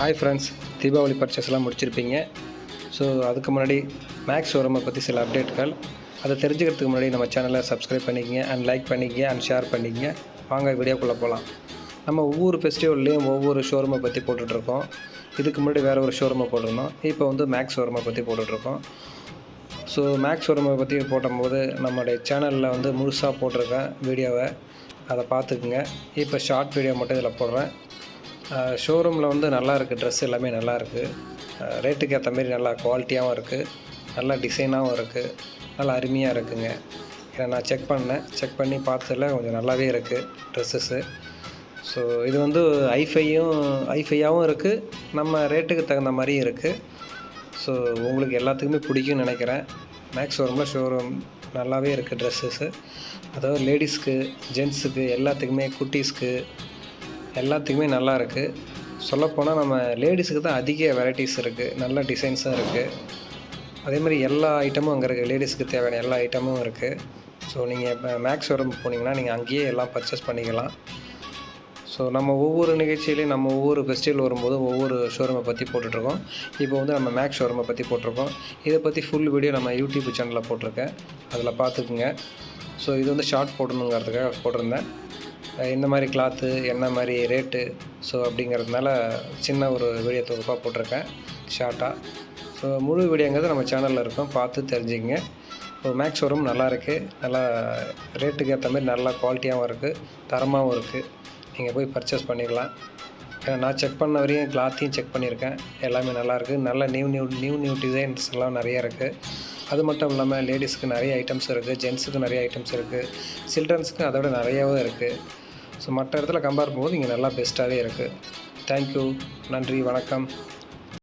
Hi friends Deepavali பர்ச்சேஸ்லாம் முடிச்சிருப்பீங்க. So அதுக்கு முன்னாடி மேக்ஸ் ஷோரூமை பற்றி சில அப்டேட்கள் அதை தெரிஞ்சுக்கிறதுக்கு முன்னாடி நம்ம சேனலை சப்ஸ்கிரைப் பண்ணிக்கங்க அண்ட் லைக் பண்ணிக்கங்க அண்ட் ஷேர் பண்ணிக்கங்க. வாங்க வீடியோக்குள்ளே போகலாம் நம்ம ஒவ்வொரு ஃபெஸ்டிவல்லையும் ஒவ்வொரு ஷோரூமை பற்றி போட்டுட்ருக்கோம். இதுக்கு முன்னாடி வேறு ஒரு ஷோரூமை போட்டிருந்தோம். இப்போ வந்து மேக்ஸ் ஷோரூமை பற்றி போட்டுட்ருக்கோம். ஸோ மேக்ஸ் ஷோரூமை பற்றி போடும்போது நம்மளுடைய சேனலில் வந்து முழுசாக போட்டிருக்கேன் வீடியோவை அதை பார்த்துக்குங்க. இப்போ ஷார்ட் வீடியோ மட்டும் இதில் போடுறேன். ஷோரூமில் வந்து நல்லா இருக்குது ட்ரெஸ் எல்லாமே நல்லா இருக்குது ரேட்டுக்கு ஏற்ற மாரி நல்லா குவாலிட்டியாகவும் இருக்குது நல்லா டிசைனாகவும் இருக்குது நல்லா அருமையாக இருக்குங்க. ஏன்னா நான் செக் பண்ணேன். செக் பண்ணி பார்த்ததில் கொஞ்சம் நல்லாவே இருக்குது ட்ரெஸ்ஸஸ்ஸு ஸோ இது வந்து ஐஃபையும் ஐஃபையாகவும் இருக்குது நம்ம ரேட்டுக்கு தகுந்த மாதிரியும் இருக்குது ஸோ உங்களுக்கு எல்லாத்துக்குமே பிடிக்கும்னு நினைக்கிறேன். மேக்ஸ் ஷோரூமில் ஷோரூம் நல்லாவே இருக்குது ட்ரெஸ்ஸஸ்ஸு அதாவது லேடிஸ்க்கு ஜென்ஸுக்கு எல்லாத்துக்குமே குட்டீஸ்க்கு எல்லாத்துக்குமே நல்லா இருக்குது சொல்லப்போனால் நம்ம லேடிஸுக்கு தான் அதிக வெரைட்டிஸ் இருக்குது நல்ல டிசைன்ஸும் இருக்குது அதே மாதிரி எல்லா ஐட்டமும் அங்கே இருக்குது லேடிஸுக்கு தேவையான எல்லா ஐட்டமும் இருக்குது ஸோ நீங்கள் இப்போ மேக்ஸ் வரும் போனீங்கன்னா நீங்கள் அங்கேயே எல்லாம் பர்ச்சேஸ் பண்ணிக்கலாம். ஸோ நம்ம ஒவ்வொரு நிகழ்ச்சியிலையும் நம்ம ஒவ்வொரு ஃபெஸ்டிவல் வரும்போது ஒவ்வொரு ஷோரூமை பற்றி போட்டுட்ருக்கோம். இப்போ வந்து நம்ம மேக்ஸ் ஷோரூமை பற்றி போட்டிருக்கோம். இதை பற்றி ஃபுல் வீடியோ நம்ம யூடியூப் சேனலில் போட்டிருக்கேன். அதில் பார்த்துக்குங்க. ஸோ இது வந்து ஷார்ட் போடணுங்கிறதுக்காக போட்டிருந்தேன். என்ன மாதிரி கிளாத்து என்ன மாதிரி ரேட்டு ஸோ அப்படிங்கிறதுனால சின்ன ஒரு வீடியோ தொகுப்பாக போட்டிருக்கேன் ஷார்ட்டாக ஸோ முழு வீடியோங்கிறது நம்ம சேனலில் இருக்கும் பார்த்து தெரிஞ்சுக்கங்க. இப்போ மேக்ஸ் ஷோரூம் நல்லா இருக்குது நல்லா ரேட்டுக்கு ஏற்ற மாதிரி நல்லா குவாலிட்டியாகவும் இருக்குது தரமாகவும் இருக்குது நீங்கள் போய் பர்ச்சேஸ் பண்ணிக்கலாம். நான் செக் பண்ண வரையும் கிளாத்தையும் செக் பண்ணியிருக்கேன். எல்லாமே நல்லாயிருக்கு நல்ல new new new new designs எல்லாம் நிறைய இருக்குது அது மட்டும் இல்லாமல் லேடிஸ்க்கு நிறைய ஐட்டம்ஸ் இருக்குது ஜென்ஸுக்கு நிறைய ஐட்டம்ஸ் இருக்குது சில்ட்ரன்ஸுக்கு அதை விட நிறையாவும் இருக்குது ஸோ மற்ற இடத்துல கம்பேர் பண்ணும்போது இங்கே நல்லா பெஸ்ட்டாகவே இருக்குது தேங்க்யூ நன்றி வணக்கம்.